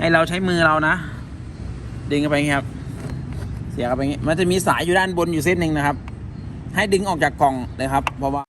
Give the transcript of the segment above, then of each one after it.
ให้เราใช้มือเรานะ ดึงเข้าไปงี้ครับ เสียเข้าไปงงี้มันจะมีสายอยู่ด้านบนอยู่เส้นหนึ่งนะครับ ให้ดึงออกจากกล่องเลยครับ เพราะว่า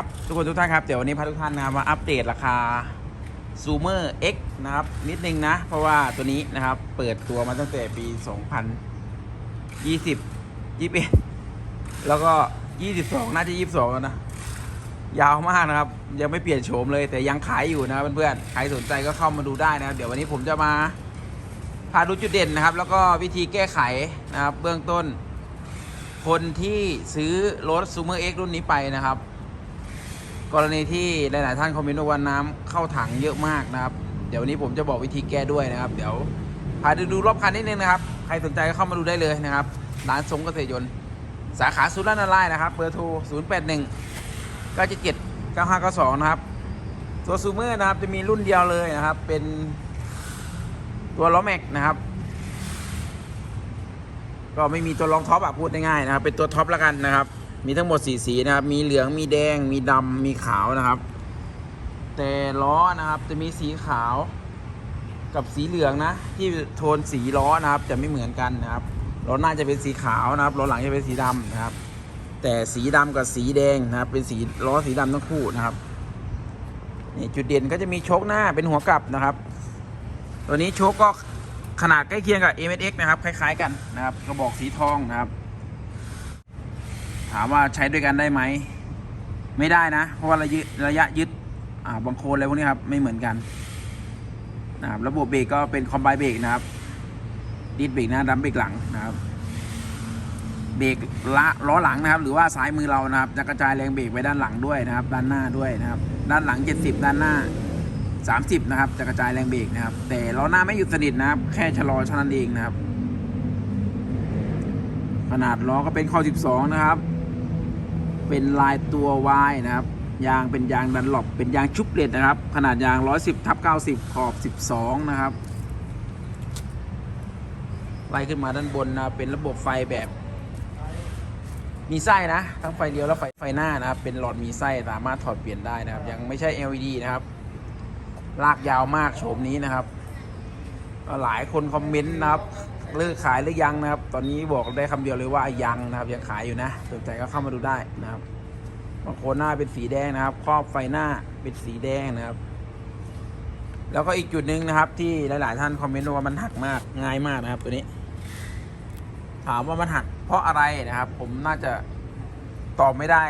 ครับ ทุกคนทุกท่านครับ เดี๋ยววันนี้พาทุกท่านนะมาอัปเดตราคา Zoomer X นะครับ นิดนึงนะ เพราะว่าตัวนี้นะครับ เปิดตัวมาตั้งแต่ปี 2020 21 แล้วก็ 22 น่าจะ 22 แล้วนะ ยาวมากนะครับ ยังไม่เปลี่ยนโฉมเลย แต่ยังขายอยู่นะเพื่อนๆ ใครสนใจก็เข้ามาดูได้นะครับ เดี๋ยววันนี้ผมจะมาพาดูจุดเด่นนะครับ แล้วก็วิธีแก้ไขนะครับ เบื้องต้น คนที่ซื้อรถ Zoomer X รุ่นนี้ไปนะครับ กรณีที่หลาย ๆ ท่านคอมเมนต์ว่าน้ำเข้าถังเยอะมากนะครับ เดี๋ยววันนี้ผมจะบอกวิธีแก้ด้วยนะครับ เดี๋ยวพาดูดูรอบคันนิดนึงนะครับ ใครสนใจก็เข้ามาดูได้เลยนะครับ ร้านทรงเกษตรยนต์ สาขาสุราษฎร์นารายณ์นะครับเบอร์โทร 0 8 1 9 7 7 9 5 9 2 นะครับ ตัวซูเมอร์นะครับจะมีรุ่นเดียวเลยนะครับ เป็นตัวล้อแม็กนะครับ ก็ไม่มีตัวรองท็อปอะพูดง่ายๆนะครับ เป็นตัวท็อปแล้วกันนะครับ มีทั้งหมดสีสีนะครับ มีเหลืองมีแดงมีดำมีขาวนะครับ แต่ล้อนะครับจะมีสีขาวกับสีเหลืองนะ ที่โทนสีล้อนะครับ จะไม่เหมือนกันนะครับล้อหน้าจะเป็นสีขาวนะครับล้อหลังจะเป็นสีดำนะครับ แต่สีดำกับสีแดงนะครับ เป็นสีล้อสีดำทั้งคู่นะครับนี่จุดเด่นก็จะมีโชคหน้าเป็นหัวกลับนะครับ ตัวนี้โชคก็ขนาดใกล้เคียงกับ m s x นะครับ คล้าย ๆ กันนะครับ กระบอกสีทองนะครับ ถามว่าใช้ด้วยกันได้ไหม ไม่ได้นะ เพราะว่าระยะระยะยึดอ่าบังโคนอะไรพวกนี้ครับไม่เหมือนกันนะครับระบบเบรกก็เป็นคอมไบเบรกนะครับดิสเบรกหน้าดัมเบรกหลังนะครับ เบรกละล้อหลังนะครับ หรือว่าซ้ายมือเรานะครับ จะกระจายแรงเบรกไปด้านหลังด้วยนะครับ ด้านหน้าด้วยนะครับ ด้านหลัง 70 ด้านหน้า 30 นะครับ จะกระจายแรงเบรกนะครับ แต่ล้อหน้าไม่หยุดสนิทนะครับ แค่ชะลอเท่านั้นเองนะครับ ขนาดล้อก็เป็นข้อ 12 นะครับ เป็นลายตัว Y นะครับ ยางเป็นยางดันหลบเป็นยางชุบเลดนะครับ ขนาดยาง 110ทับ90 ขอบ 12 นะครับ ไล่ขึ้นมาด้านบนนะเป็นระบบไฟแบบ มีไส้นะ ทั้งไฟเลี้ยวและไฟไฟหน้านะครับ เป็นหลอดมีไส้สามารถถอดเปลี่ยนได้นะครับ ยังไม่ใช่ LED นะครับ ลากยาวมากโฉมนี้นะครับ หลายคนคอมเมนต์นะครับ เลิกขายหรือยังนะครับ ตอนนี้บอกได้คำเดียวเลยว่ายังนะครับยังขายอยู่นะสนใจก็เข้ามาดูได้นะครับบางโคนหน้าเป็นสีแดงนะครับ ครอบไฟหน้าเป็นสีแดงนะครับ แล้วก็อีกจุดหนึ่งนะครับ ที่หลาย ๆ ท่านคอมเมนต์ว่ามันหักมากง่ายมากนะครับ ตัวนี้ ถามว่ามันหักเพราะอะไรนะครับ ผมน่าจะตอบไม่ได้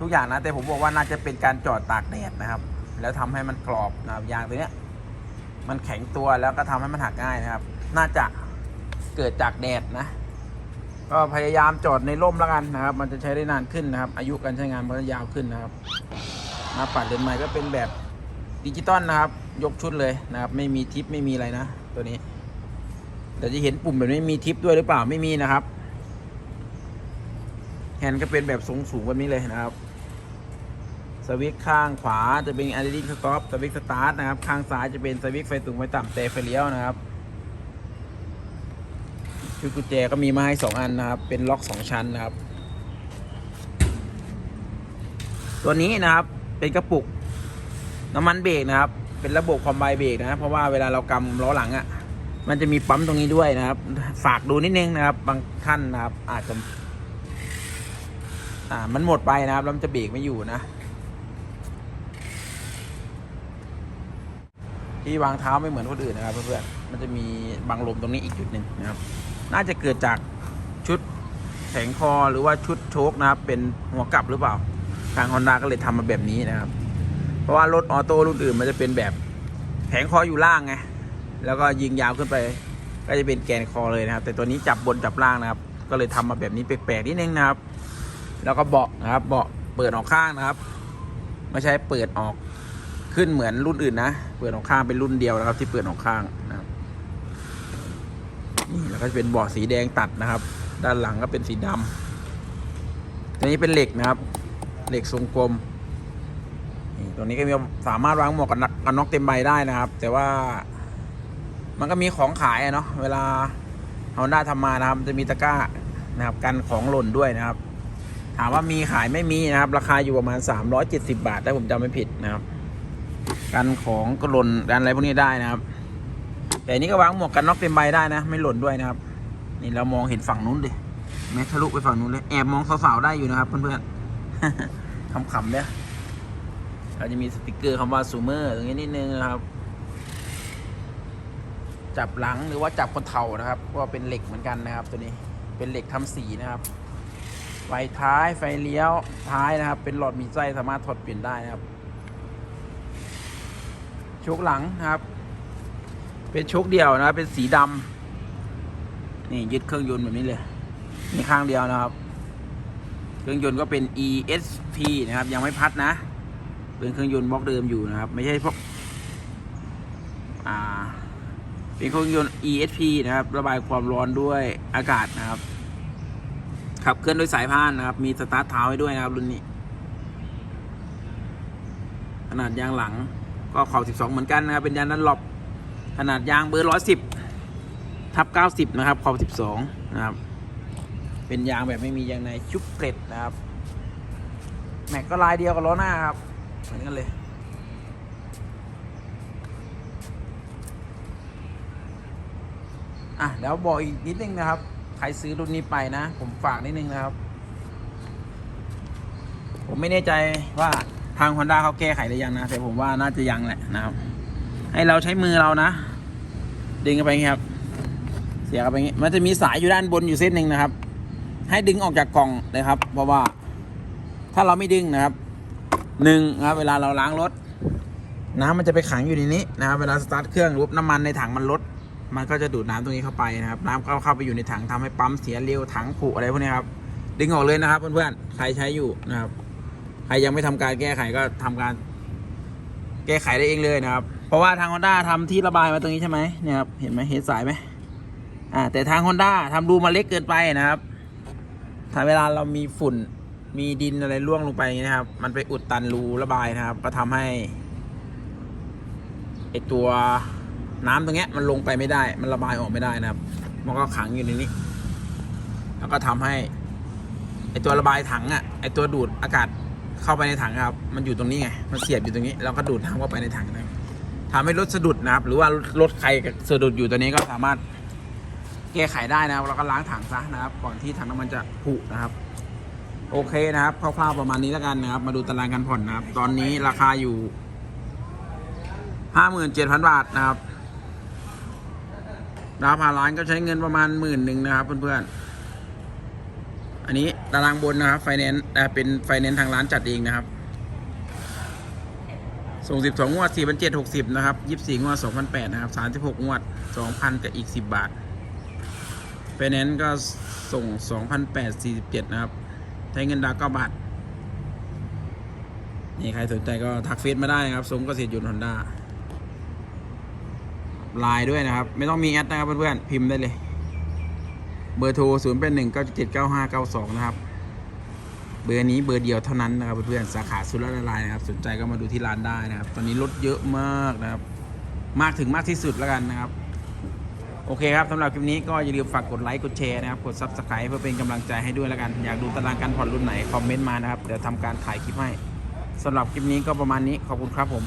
ทุกอย่างนะ แต่ผมบอกว่าน่าจะเป็นการจอดตากแดดนะครับ แล้วทำให้มันกรอบนะครับยางตัวเนี้ย มันแข็งตัวแล้วก็ทำให้มันหักง่ายนะครับ น่าจะ เกิดจากแดดนะ ก็พยายามจอดในร่มแล้วกันนะครับ มันจะใช้ได้นานขึ้นนะครับ อายุการใช้งานมันก็ยาวขึ้นนะครับหน้าปัดเลนใหม่ก็เป็นแบบดิจิตอลนะครับ ยกชุดเลยนะครับ ไม่มีทิปไม่มีอะไรนะ ตัวนี้แต่จะเห็นปุ่มแบบนี้มีทิปด้วยหรือเปล่าไม่มีนะครับแฮนด์ก็เป็นแบบทรงสูงแบบนี้เลยนะครับสวิตช์ข้างขวาจะเป็นอะดรีสต็อปสวิตช์สตาร์ทนะครับ ข้างซ้ายจะเป็นสวิตช์ไฟสูงไฟต่ำแต่ไฟเลี้ยวนะครับ ชุดกุญแจก็มีมาให้สองอันนะครับ เป็นล็อกสองชั้นนะครับ ตัวนี้นะครับเป็นกระปุกน้ำมันเบรกนะครับ เป็นระบบคอมไบเบรกนะ เพราะว่าเวลาเรากำล้อหลังอะ่ะ มันจะมีปั๊มตรงนี้ด้วยนะครับ ฝากดูนิดนึงนะครับ บางท่านนะครับ อาจจะ อ่า มันหมดไปนะครับแล้วมันจะเบรกไม่อยู่นะ ที่วางเท้าไม่เหมือนคนอื่นนะครับเพื่อนๆ มันจะมีบังลมตรงนี้อีกจุดหนึ่งนะครับ น่าจะเกิดจากชุดแผงคอหรือว่าชุดโชคนะครับเป็นหัวกลับหรือเปล่า ทางฮอนด้าก็เลยทำมาแบบนี้นะครับ เพราะว่ารถออโต้รุ่นอื่นมันจะเป็นแบบแผงคออยู่ล่างไงแล้วก็ยิงยาวขึ้นไป ก็จะเป็นแกนคอเลยนะครับ แต่ตัวนี้จับบนจับล่างนะครับ ก็เลยทำมาแบบนี้แปลกๆนิดนึงนะครับ แล้วก็เบาะนะครับ เบาะเปิดออกข้างนะครับ ไม่ใช่เปิดออกขึ้นเหมือนรุ่นอื่นนะ เปิดออกข้างเป็นรุ่นเดียวนะครับ ที่เปิดออกข้าง นี่แล้วก็จะเป็นเบาะสีแดงตัดนะครับ ด้านหลังก็เป็นสีดำตัวนี้เป็นเหล็กนะครับ เหล็กทรงกลมนี่ตัวนี้ก็มีสามารถวางหมวกกันน็อกกันน็อกเต็มใบได้นะครับ แต่ว่ามันก็มีของขายเนาะเวลาฮอนด้าทำมานะครับ จะมีตะกร้านะครับ กันของหล่นด้วยนะครับ ถามว่ามีขายไม่มีนะครับ ราคาอยู่ประมาณ 370 บาทถ้าผมจำไม่ผิดนะครับ กันของก็หล่นกันอะไรพวกนี้ได้นะครับ แต่นี้ก็วางหมวกกันน็อกเต็มใบได้นะ ไม่หล่นด้วยนะครับ นี่เรามองเห็นฝั่งนู้นดิแม้ทะลุไปฝั่งนู้นเลยแอบมองสาวๆได้อยู่นะครับเพื่อนๆขำๆเนี่ยเราจะมีสติกเกอร์คำว่าซูเมอร์ตรงนี้นิดนึงนะครับ จับหลังหรือว่าจับคนเท่านะครับเพราะว่าเป็นเหล็กเหมือนกันนะครับ ตัวนี้เป็นเหล็กทำสีนะครับไฟท้ายไฟเลี้ยวท้ายนะครับ เป็นหลอดมีไส้สามารถถอดเปลี่ยนได้นะครับโชคหลังนะครับ เป็นโชคเดียวนะ เป็นสีดำนี่ยึดเครื่องยนต์แบบนี้เลยมีข้างเดียวนะครับ เครื่องยนต์ก็เป็น ESP นะครับ ยังไม่พัดนะ เป็นเครื่องยนต์บล็อกเดิมอยู่นะครับ ไม่ใช่พวกอ่า เป็นเครื่องยนต์ ESP นะครับ ระบายความร้อนด้วยอากาศนะครับขับเคลื่อนด้วยสายพานนะครับ มีสตาร์ทเท้าให้ด้วยนะครับรุ่นนี้ ขนาดยางหลังก็ขอบ12 เหมือนกันนะครับ เป็นยางนั้นหลบ ขนาดยางเบอร์110ทับ90นะครับ ขอบ12นะครับ เป็นยางแบบไม่มียางในชุบเกล็ดนะครับ แม็กก็ลายเดียวกับล้อหน้าครับ เหมือนกันเลย อะเดี๋ยวบอกอีกนิดนึงนะครับ ใครซื้อรุ่นนี้ไปนะ ผมฝากนิดนึงนะครับ ผมไม่แน่ใจว่าทาง Honda เขาแก้ไขหรือยังนะ แต่ผมว่าน่าจะยังแหละนะครับ ให้เราใช้มือเรานะ ดึงเข้าไปงี้ครับ เสียบเข้าไปงี้ มันจะมีสายอยู่ด้านบนอยู่เส้นหนึ่งนะครับ ให้ดึงออกจากกล่องเลยครับ เพราะว่าถ้าเราไม่ดึงนะครับหนึ่งนะครับ เวลาเราล้างรถน้ำมันจะไปขังอยู่ในนี้นะครับเวลาสตาร์ทเครื่องรูปน้ำมันในถังมันลด มันก็จะดูดน้ำตรงนี้เข้าไปนะครับน้ำก็เข้าไปอยู่ในถังทำให้ปั๊มเสียเร็วถังผุอะไรพวกนี้ครับดึงออกเลยนะครับเพื่อนๆใครใช้อยู่นะครับ ใครยังไม่ทำการแก้ไขก็ทำการ แก้ไขได้เองเลยนะครับ เพราะว่าทาง Honda ทำที่ระบายมาตรงนี้ใช่ไหมเนี่ยครับเห็นไหมเห็นสายไหมอ่าแต่ทาง Honda ทำรูมาเล็กเกินไปนะครับถ้าเวลาเรามีฝุ่นมีดินอะไรร่วงลงไปนี้นะครับ มันไปอุดตันรูระบายนะครับ ก็ทำให้ไอตัวน้ำตรงเนี้ยมันลงไปไม่ได้ มันระบายออกไม่ได้นะครับ มันก็ขังอยู่ในนี้ แล้วก็ทำให้ไอตัวระบายถังอะไอตัวดูดอากาศเข้าไปในถังครับ มันอยู่ตรงนี้ไง มันเสียบอยู่ตรงนี้ แล้วก็ดูดน้ำเข้าไปในถังนะ ทำให้รถสะดุดนะครับ หรือว่ารถใครสะดุดอยู่ตัวนี้ก็สามารถแก้ไขได้นะครับแล้วก็ล้างถังซะนะครับ ก่อนที่ถังน้ำมันจะผุนะครับ โอเคนะครับคร่าวๆประมาณนี้แล้วกันนะครับ มาดูตารางการผ่อนนะครับ ตอนนี้ราคาอยู่ห้าหมื่นเจ็ดพันบาทนะครับดาวผ่านร้านก็ใช้เงินประมาณหมื่นหนึ่งนะครับเพื่อนๆอันนี้ตารางบนนะครับไฟแนนซ์เป็นไฟแนนซ์ทางร้านจัดเองนะครับ ส่งสิบสองงวดสี่พันเจ็ดหกสิบนะครับยี่สี่งวดสองพันแปดนะครับสามสิบหกงวดสองพันกับอีกสิบบาทไฟแนนก็ส่ง 2,847นแปดสี่สิบเจ็ดนะครับ ใช้เงินดาวน์9บาท นี่ใครสนใจก็ทักเฟซมาได้นะครับสมเกษตรยนต์ฮอนด้าลน์ด้วยนะครับ ไม่ต้องมีแอดนะครับเพื่อนๆ พิมพ์ได้เลย เบอร์โทร 0 8 1 9 7 9 5 9 2 นะครับ เบอร์นี้เบอร์เดียวเท่านั้นนะครับเพื่อนๆสาขาสุรละลายนะครับ สนใจก็มาดูที่ร้านได้นะครับ ตอนนี้รถเยอะมากนะครับ มากถึงมากที่สุดแล้วกันนะครับ โอเคครับสำหรับคลิปนี้ก็อย่าลืมฝากกดไลค์กดแชร์นะครับกด Subscribe เพื่อเป็นกำลังใจให้ด้วยแล้วกัน อยากดูตารางการผ่อนรุ่นไหนคอมเมนต์มานะครับเดี๋ยวทำการถ่ายคลิปให้สำหรับคลิปนี้ก็ประมาณนี้ขอบคุณครับผม